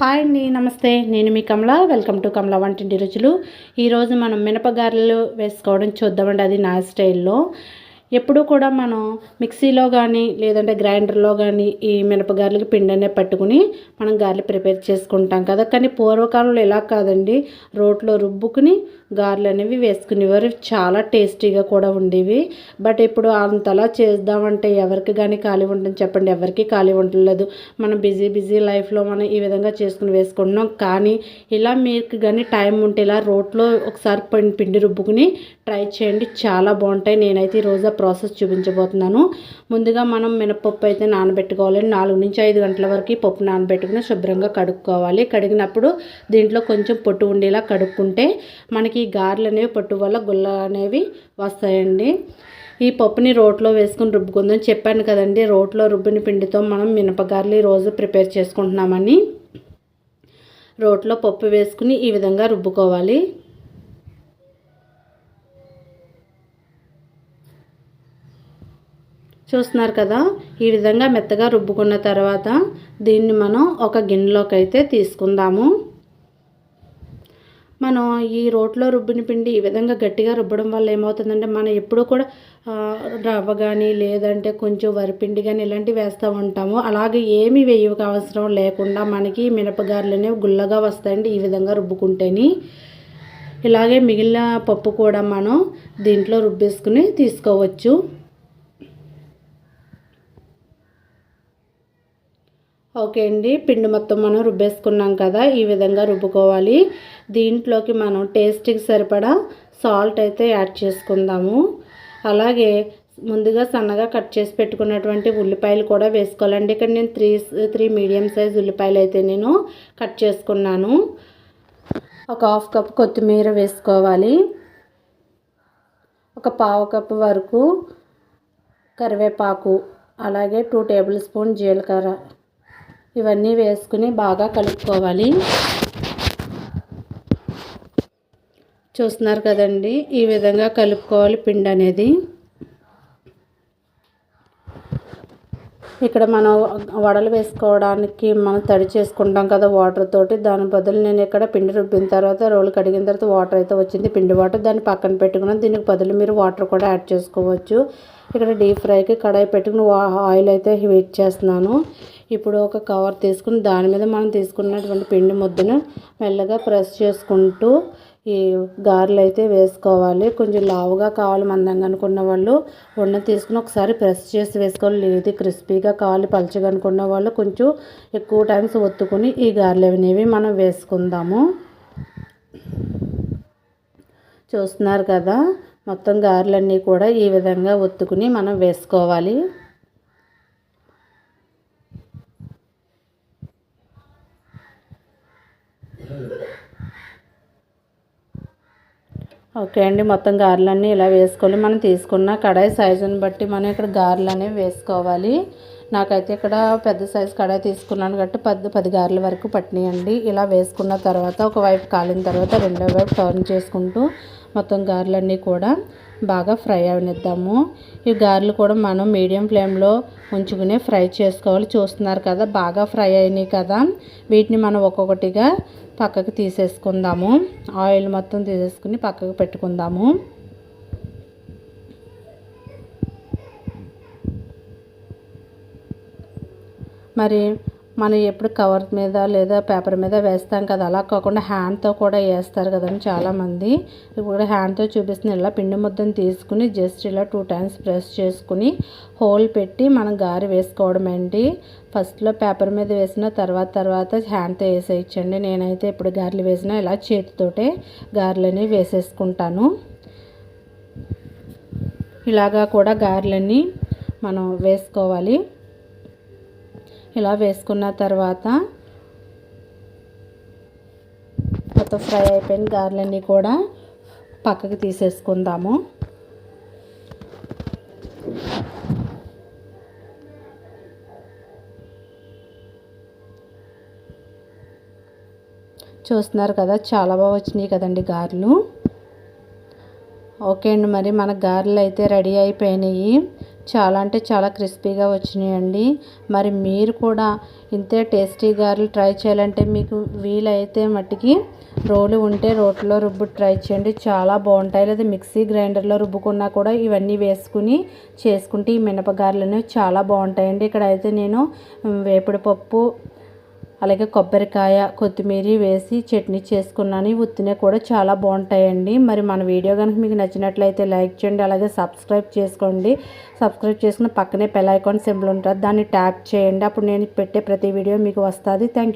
Hi అండి నమస్తే. నేను మీ కమల. వెల్కమ్ టు కమల వంటింటి రుచులు. ఈరోజు మనం మినపగారెలు వేసుకోవడం చూద్దామండి అది నా స్టైల్లో. ఎప్పుడు కూడా మనం మిక్సీలో కానీ లేదంటే గ్రైండర్లో కానీ ఈ మినపగారెలకి పిండి పట్టుకుని మనం గారెలు ప్రిపేర్ చేసుకుంటాం కదా. కానీ పూర్వకాలంలో ఇలా కాదండి. రోట్లో రుబ్బుకుని గారెలు అనేవి వేసుకునేవారు. చాలా టేస్టీగా కూడా ఉండేవి. బట్ ఇప్పుడు అంతలా చేద్దామంటే ఎవరికి కానీ ఖాళీ ఉంటుంది చెప్పండి. ఎవరికి ఖాళీ ఉండలేదు మనం బిజీ బిజీ లైఫ్లో మనం ఈ విధంగా చేసుకుని వేసుకుంటున్నాం. కానీ ఇలా మీకు కానీ టైం ఉంటే ఇలా రోట్లో ఒకసారి పిండి రుబ్బుకుని ట్రై చేయండి. చాలా బాగుంటాయి. నేనైతే ఈరోజు ప్రాసెస్ చూపించబోతున్నాను. ముందుగా మనం మినపప్పు అయితే నానబెట్టుకోవాలి. నాలుగు నుంచి ఐదు గంటల వరకు పప్పు నానబెట్టుకుని శుభ్రంగా కడుక్కోవాలి. కడిగినప్పుడు దీంట్లో కొంచెం పొట్టు ఉండేలా కడుక్కుంటే మనకి గారెలు అనేవి పట్టు వల్ల గుల్ల అనేవి వస్తాయండి. ఈ పప్పుని రోట్లో వేసుకుని రుబ్బుకుందాం. చెప్పాను కదండి రోట్లో రుబ్బిన పిండితో మనం మినపగారెలు ఈరోజు ప్రిపేర్ చేసుకుంటున్నామని. రోట్లో పప్పు వేసుకుని ఈ విధంగా రుబ్బుకోవాలి. చూస్తున్నారు కదా ఈ విధంగా మెత్తగా రుబ్బుకున్న తర్వాత దీన్ని మనం ఒక గిన్నెలోకి అయితే తీసుకుందాము. మనం ఈ రోట్లో రుబ్బిన పిండి ఈ విధంగా గట్టిగా రుబ్బడం వల్ల ఏమవుతుందంటే మనం ఎప్పుడూ కూడా రవ్వ కానీ లేదంటే కొంచెం వరిపిండి కానీ ఇలాంటివి వేస్తూ ఉంటాము. అలాగే ఏమి వేయక అవసరం లేకుండా మనకి మినపగారులు అనేవి గుల్లగా వస్తాయండి ఈ విధంగా రుబ్బుకుంటేని. ఇలాగే మిగిలిన పప్పు కూడా మనం దీంట్లో రుబ్బేసుకుని తీసుకోవచ్చు. ఓకే అండి. పిండి మొత్తం మనం రుబ్బేసుకున్నాం కదా ఈ విధంగా రుబ్బుకోవాలి. దీంట్లోకి మనం టేస్ట్కి సరిపడా సాల్ట్ అయితే యాడ్ చేసుకుందాము. అలాగే ముందుగా సన్నగా కట్ చేసి పెట్టుకున్నటువంటి ఉల్లిపాయలు కూడా వేసుకోవాలండి. ఇక్కడ నేను త్రీ త్రీ మీడియం సైజ్ ఉల్లిపాయలు అయితే నేను కట్ చేసుకున్నాను. ఒక హాఫ్ కప్ కొత్తిమీర వేసుకోవాలి. ఒక పావు కప్ వరకు కరివేపాకు అలాగే టూ టేబుల్ స్పూన్ జీలకర్ర ఇవన్నీ వేసుకుని బాగా కలుపుకోవాలి. చూస్తున్నారు కదండి ఈ విధంగా కలుపుకోవాలి పిండి అనేది. ఇక్కడ మనం వడలు వేసుకోవడానికి మనం తడి చేసుకుంటాం కదా వాటర్ తోటి దాని బదులు నేను ఇక్కడ పిండి రుబ్బిన తర్వాత రోలు కడిగిన తర్వాత వాటర్ అయితే వచ్చింది. పిండి వాటర్ దాన్ని పక్కన పెట్టుకున్నాను. దీనికి బదులు మీరు వాటర్ కూడా యాడ్ చేసుకోవచ్చు. ఇక్కడ డీప్ ఫ్రైకి కడాయి పెట్టుకుని ఆయిల్ అయితే హీట్ చేస్తున్నాను. ఇప్పుడు ఒక కవర్ తీసుకుని దాని మీద మనం తీసుకున్నటువంటి పిండి ముద్దను మెల్లగా ప్రెస్ చేసుకుంటూ ఈ గారెలు అయితే వేసుకోవాలి. కొంచెం లావుగా కావాలి మందంగా అనుకున్న వాళ్ళు. ఉన్న తీసుకుని ఒకసారి ప్రెస్ చేసి వేసుకోవాలి. లేదు క్రిస్పీగా కావాలి పలుచగా అనుకున్న వాళ్ళు కొంచెం ఎక్కువ టైమ్స్ ఒత్తుకుని ఈ గారెలు అనేవి మనం వేసుకుందాము. చూస్తున్నారు కదా? మొత్తం గారెలన్నీ కూడా ఈ విధంగా ఒత్తుకుని మనం వేసుకోవాలి. ఓకే అండి మొత్తం గారెలన్నీ ఇలా వేసుకోవాలి మనం తీసుకున్న కడాయి సైజుని బట్టి మనం ఇక్కడ గారెలు అనేవి వేసుకోవాలి. నాకైతే ఇక్కడ పెద్ద సైజు కడాయి తీసుకున్నాను కాబట్టి పది పది గారెల వరకు పట్టినాయండి. ఇలా వేసుకున్న తర్వాత ఒకవైపు కాలిన తర్వాత రెండో వైపు టర్న్ చేసుకుంటూ మొత్తం గారెలన్నీ కూడా బాగా ఫ్రై అవనిద్దాము. ఈ గారెలు కూడా మనం మీడియం ఫ్లేమ్లో ఉంచుకునే ఫ్రై చేసుకోవాలి. చూస్తున్నారు కదా బాగా ఫ్రై అయినాయి కదా. వీటిని మనం ఒక్కొక్కటిగా పక్కకు తీసేసుకుందాము. ఆయిల్ మొత్తం తీసేసుకుని పక్కకు పెట్టుకుందాము. మరి మనం ఎప్పుడు కవర్ మీద లేదా పేపర్ మీద వేస్తాం కదా అలా కాకుండా హ్యాండ్తో కూడా వేస్తారు కదండి చాలామంది. ఇప్పుడు హ్యాండ్తో చూపిస్తున్న ఇలా పిండి ముద్దను తీసుకుని జస్ట్ ఇలా టూ టైమ్స్ ప్రెస్ చేసుకుని హోల్ పెట్టి మనం గారి వేసుకోవడం అండి. ఫస్ట్లో పేపర్ మీద వేసిన తర్వాత తర్వాత హ్యాండ్తో వేసేయచ్చండి. నేనైతే ఇప్పుడు గారెలు వేసినా ఇలా చేతితోటే గారెలని వేసేసుకుంటాను. ఇలాగా కూడా గారెలన్నీ మనం వేసుకోవాలి. ఇలా వేసుకున్న తర్వాత మొత్తం ఫ్రై అయిపోయిన గారెలన్నీ కూడా పక్కకి తీసేసుకుందాము. చూస్తున్నారు కదా చాలా బాగా వచ్చినాయి కదండి గారెలు. ఓకే అండి మరి మన గారెలు అయితే రెడీ అయిపోయినాయి. చాలా అంటే చాలా క్రిస్పీగా వచ్చినాయండి. మరి మీరు కూడా ఇంతే టేస్టీ గారెలు ట్రై చేయాలంటే మీకు వీలైతే మట్టికి రోలు ఉంటే రోట్లో రుబ్బు ట్రై చేయండి. చాలా బాగుంటాయి. లేదా మిక్సీ గ్రైండర్లో రుబ్బుకున్నా కూడా ఇవన్నీ వేసుకుని చేసుకుంటే ఈ మినపగారెలు అనేవి చాలా బాగుంటాయండి. ఇక్కడ అయితే నేను వేపుడు పప్పు అలాగే కొబ్బరికాయ కొత్తిమీర వేసి చట్నీ చేసుకున్నాను. ఈ ఉత్తినే కూడా చాలా బాగుంటాయండి. మరి మన వీడియో కనుక మీకు నచ్చినట్లయితే లైక్ చేయండి అలాగే సబ్స్క్రైబ్ చేసుకోండి. సబ్స్క్రైబ్ చేసుకున్న పక్కనే పెల్ ఐకాన్ సింబల్ ఉంటుంది. దాన్ని ట్యాప్ చేయండి. అప్పుడు నేను పెట్టే ప్రతి వీడియో మీకు వస్తుంది. థ్యాంక్